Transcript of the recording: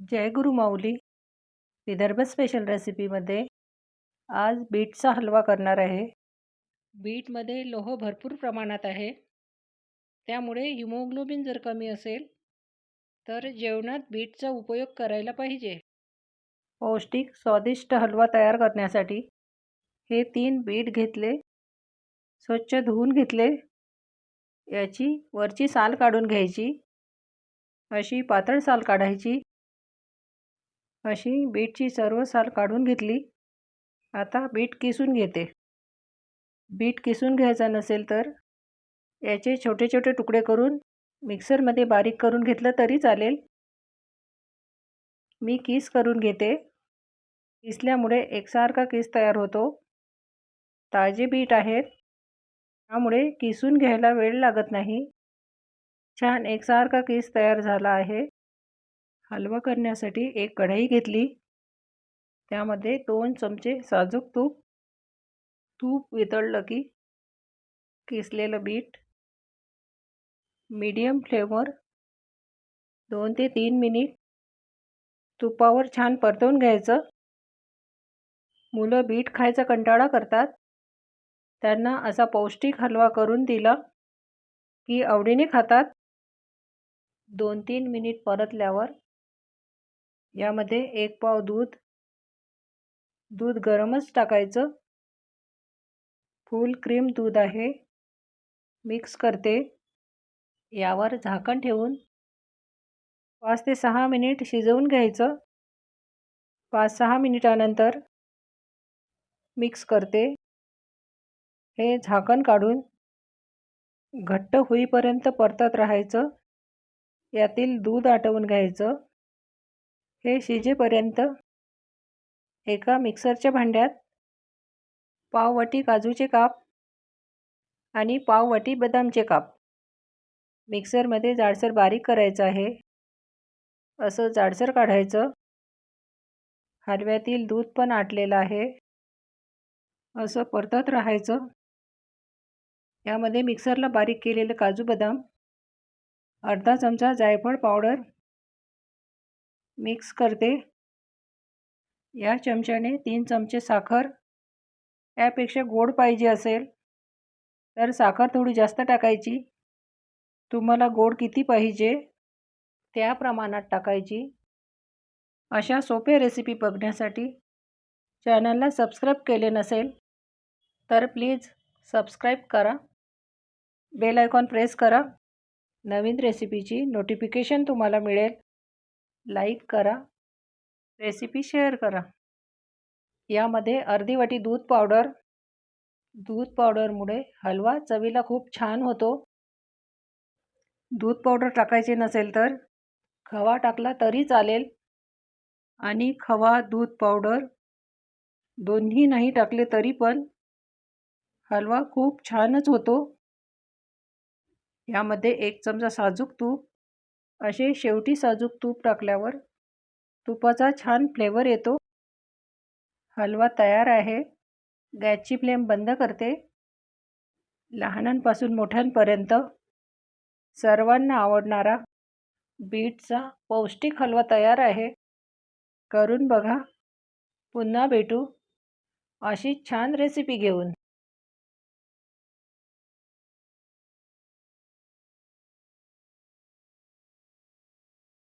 जय गुरु माऊली. Vidarbha special रेसिपीमध्ये आज बीटचा हलवा करणार आहे. बीटमध्ये लोह भरपूर प्रमाणात आहे. त्यामुळे हिमोग्लोबिन जर कमी असेल तर जेवणात बीटचा उपयोग करायला पाहिजे. पौष्टिक स्वादिष्ट हलवा तयार करण्यासाठी हे तीन बीट घेतले स्वच्छ धुवून घेतले याची वरची साल काढून घ्यायची अशी पातळ साल काढायची अशी बीटची सर्व साल काढून घेतली. आता बीट किसून घेते. बीट किसून घ्यायचा नसेल तर? याचे छोटे छोटे तुकडे करून मिक्सरमध्ये बारीक करून घेतलं तरी चालेल. मी किस करून घेते? किसल्यामुळे एकसारखा किस तयार होतो. ताजे बीट आहेत. त्यामुळे किसून घ्यायला वेळ लागत नाही. छान एकसारखा किस तयार झाला आहे. हलवा करण्यासाठी एक कढई घेतली. त्यामध्ये दोन चमचे साजूक तूप. तूप वितळलं की किसलेलं बीट मीडियम फ्लेमवर दोन ते तीन मिनिट तुपावर छान परतवून घ्यायचं. मुलं बीट खायचा कंटाळा करतात. त्यांना असा पौष्टिक हलवा करून दिला की आवडीने खातात. दोन तीन मिनिट परतल्यावर यामध्ये एक पाव दूध दूध गरमच टाकायचं. फुल क्रीम दूध आहे. मिक्स करते. यावर झाकण ठेवून पाच ते सहा मिनिट शिजवून घ्यायचं. पाच सहा मिनिटानंतर मिक्स करते. हे झाकण काढून घट्ट होईपर्यंत परतत राहायचं. यातील दूध आटवून घ्यायचं. हे शिजेपर्यंत एका मिक्सरच्या भांड्यात पाववाटी काजूचे काप आणि पाववाटी बदामचे काप. मिक्सरमध्ये जाडसर बारीक करायचं आहे. असं जाडसर काढायचं. हलव्यातील दूध पण आटलेलं आहे. असं परतत राहायचं. यामध्ये मिक्सरला बारीक केलेलं काजू बदाम अर्धा चमचा जायफळ पावडर मिक्स करते. या चमच्याने तीन चमचे साखर यापेक्षा गोड पाहिजे असेल तर साखर थोडी जास्त टाकायची. तुम्हाला गोड किती पाहिजे त्या प्रमाणात टाकायची. अशा सोप्या रेसिपी बघण्यासाठी चॅनलला सबस्क्राईब केले नसेल तर प्लीज सबस्क्राईब करा. बेल आयकॉन प्रेस करा. नवीन रेसिपीची नोटिफिकेशन तुम्हाला मिळेल. लाईक करा रेसिपी शेअर करा. यामध्ये अर्धी वाटी दूध पावडर दूध पावडरमुळे हलवा चवीला खूप छान होतो. दूध पावडर टाकायचे नसेल तर खवा टाकला तरी चालेल. आणि खवा दूध पावडर दोन्ही नाही टाकले तरी पण हलवा खूप छानच होतो. यामध्ये एक चमचा साजूक तूप असे शेवटी साजूक तूप टाकल्यावर तुपाचा छान फ्लेवर येतो. हलवा तयार आहे. गॅसची फ्लेम बंद करते. लहानांपासून मोठ्यांपर्यंत सर्वांना आवडणारा बीटचा पौष्टिक हलवा तयार आहे. करून बघा. पुन्हा भेटू. अशी छान रेसिपी घेऊन.